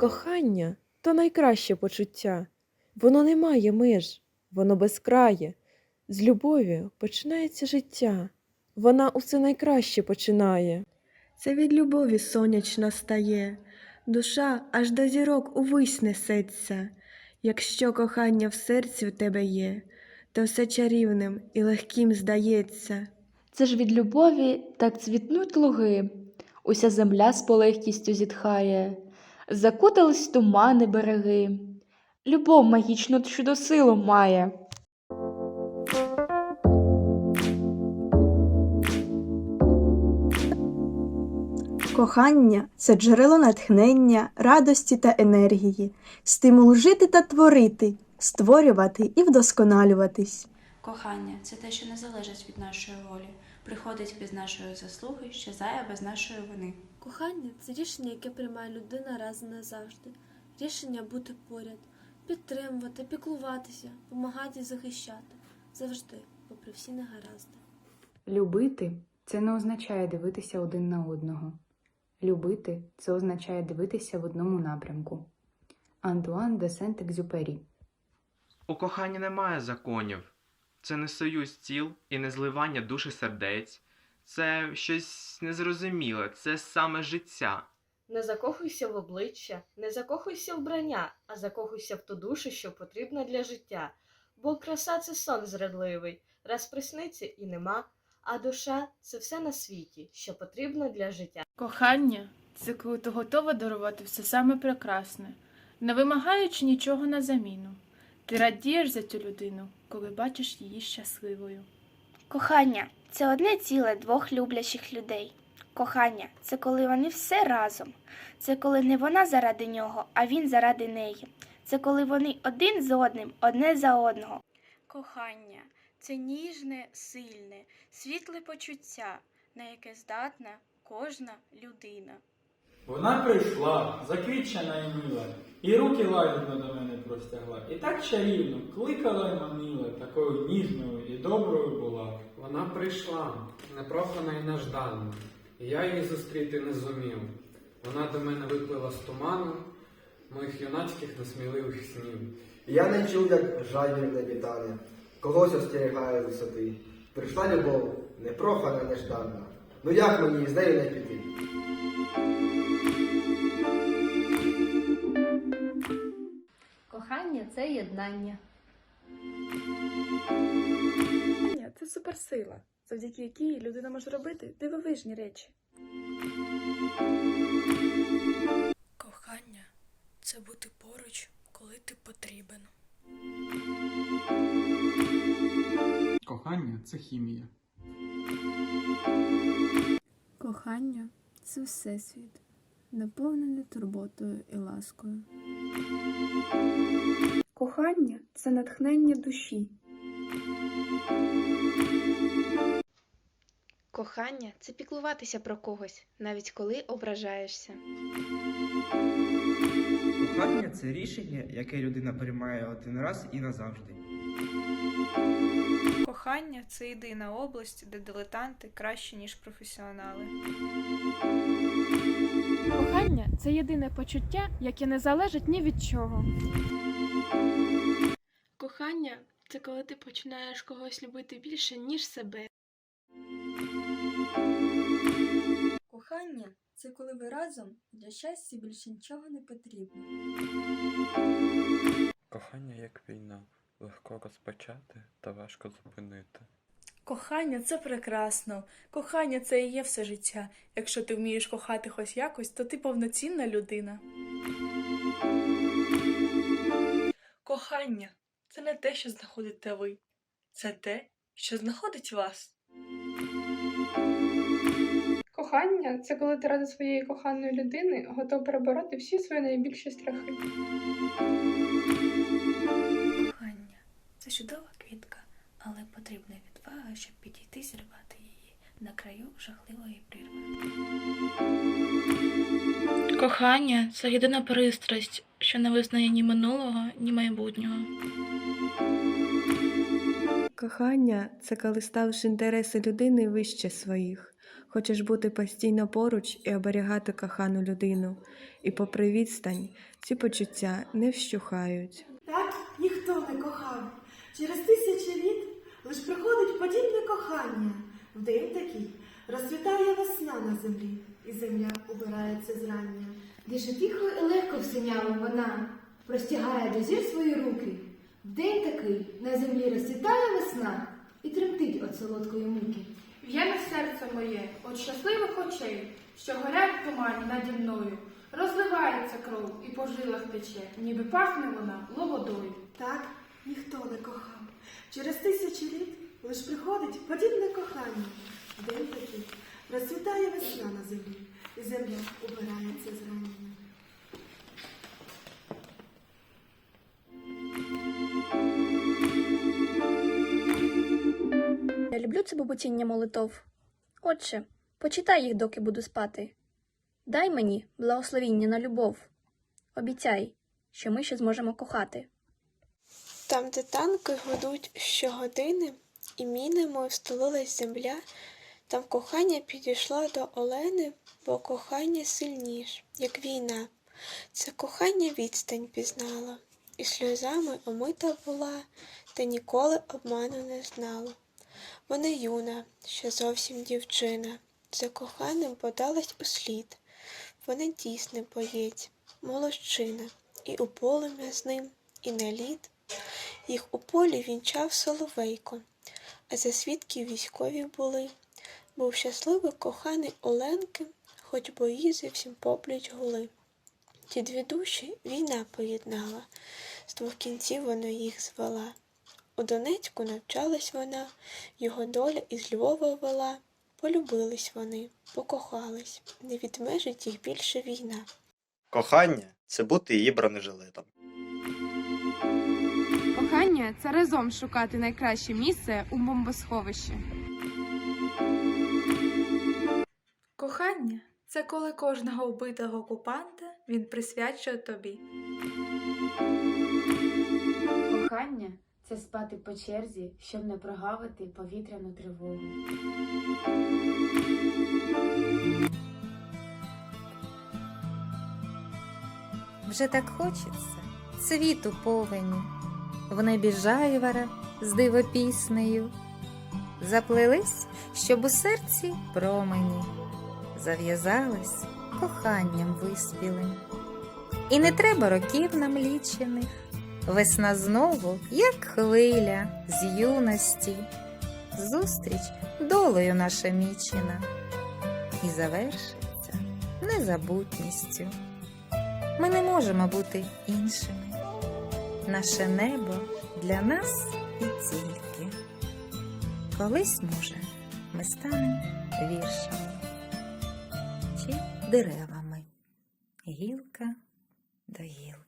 Кохання то найкраще почуття, воно не має меж, воно безкрає. З любові починається життя, вона усе найкраще починає. Це від любові сонячна стає, душа аж до зірок увись несеться. Якщо кохання в серці в тебе є, то все чарівним і легким здається. Це ж від любові так цвітнуть луги, уся земля з полегкістю зітхає, закутались тумани береги. Любов магічну чудосилу має. Кохання це джерело натхнення, радості та енергії, стимул жити та творити, створювати і вдосконалюватись. Кохання це те, що не залежить від нашої волі, приходить без нашої заслуги, щезає без нашої вини. Кохання це рішення, яке приймає людина раз і назавжди. Рішення бути поряд, підтримувати, піклуватися, допомагати і захищати. Завжди, попри всі негаразди. Любити це не означає дивитися один на одного. Любити це означає дивитися в одному напрямку. Антуан де Сент-Екзюпері У коханні немає законів. Це не союз тіл і не зливання душ і сердець. Це щось незрозуміле, це саме життя. Не закохуйся в обличчя, не закохуйся в вбрання, а закохуйся в ту душу, що потрібна для життя. Бо краса це сон зрадливий, раз присниться і нема, а душа це все на світі, що потрібно для життя. Кохання це коли ти готова дарувати все саме прекрасне, не вимагаючи нічого на заміну. Ти радієш за цю людину, коли бачиш її щасливою. Кохання це одне ціле двох люблячих людей. Кохання це коли вони все разом. Це коли не вона заради нього, а він заради неї. Це коли вони один з одним, одне за одного. Кохання це ніжне, сильне, світле почуття, на яке здатна кожна людина. Вона прийшла, заквітчена і мила, і руки лагідно до мене простягла, і так чарівно кликала й манила, такою ніжною і доброю була. Вона прийшла, непрохана і неждана, і я її зустріти не зумів. Вона до мене виплила з туману моїх юнацьких несміливих снів. Я не чув, як жаль в небі когось остерігає висоти. Прийшла любов, непрохана, неждана. Ну як мені з нею не піти? Це єднання. Це суперсила, завдяки якій людина може робити дивовижні речі. Кохання це бути поруч, коли ти потрібен. Кохання це хімія. Кохання це всесвіт, наповнений турботою і ласкою. Кохання це натхнення душі. Кохання це піклуватися про когось, навіть коли ображаєшся. Кохання це рішення, яке людина приймає один раз і назавжди. Кохання це єдина область, де дилетанти краще, ніж професіонали. Кохання це єдине почуття, яке не залежить ні від чого. Кохання це коли ти починаєш когось любити більше, ніж себе. Кохання це коли ви разом для щастя більше нічого не потрібно. Кохання як війна, легко розпочати та важко зупинити. Кохання це прекрасно. Кохання це і є все життя. Якщо ти вмієш кохати хоч якось, то ти повноцінна людина. Кохання це не те, що знаходите ви, це те, що знаходить вас. Кохання це коли ти ради своєї коханої людини готов перебороти всі свої найбільші страхи. Кохання це чудова квітка, але потрібна відвага, щоб підійти зірвати її на краю жахливої прірви. Кохання це єдина пристрасть, що не визнає ні минулого, ні майбутнього. Кохання це коли ставиш інтереси людини вище своїх. Хочеш бути постійно поруч і оберігати кохану людину. І попри відстань, ці почуття не вщухають. Так ніхто не кохав. Через тисячі літ лиш приходить подібне кохання. В день такий розцвітає весна на землі, і земля убирається зрання. Дише тихо і легко в синяву вона простягає до зір свої руки. В день такий на землі розцвітає весна і тремтить від солодкої муки. В'яне серце моє, от щасливих очей, що горять в тумані наді мною. Розливається кров і по жилах тече, ніби пахне вона лободою. Так ніхто не кохав. Через літ лиш приходить подібне кохання. День такий розцвітає весна на землі, і земля убирається зрання. Я люблю це бабутіння молитов. Отче, почитай їх, доки буду спати. Дай мені благословіння на любов. Обіцяй, що ми ще зможемо кохати. Там, де танки гудуть щогодини, і мінами столилась земля, там кохання підійшло до Олени, бо кохання сильніш, як війна. Це кохання відстань пізнало, і сльозами омита була, та ніколи обману не знала. Вона юна, ще зовсім дівчина, за коханим подалась у слід. Вона дійсний боєць, молодчина, і у полум'я з ним, і на лід. Їх у полі вінчав соловейко, а за свідки військові були. Був щасливий коханий Оленки, хоч бої зовсім попліч гули. Ті дві душі війна поєднала, з двох кінців вона їх звела. У Донецьку навчалась вона, його доля із Львова вела. Полюбились вони, покохались, не відмежить їх більше війна. Кохання це бути її бронежилетом. Кохання це разом шукати найкраще місце у бомбосховищі. Кохання це коли кожного вбитого окупанта він присвячує тобі. Кохання це спати по черзі, щоб не прогавити повітряну тривогу. Вже так хочеться світу повені, в небі жайвара з дивопіснею. Заплелись, щоб у серці промені, зав'язались коханням виспілим. І не треба років нам лічених, весна знову, як хвиля з юності, зустріч долею наша мічена, і завершиться незабутністю. Ми не можемо бути іншими. Наше небо для нас і тільки. Колись, може, ми станемо віршами чи деревами, гілка до гілки.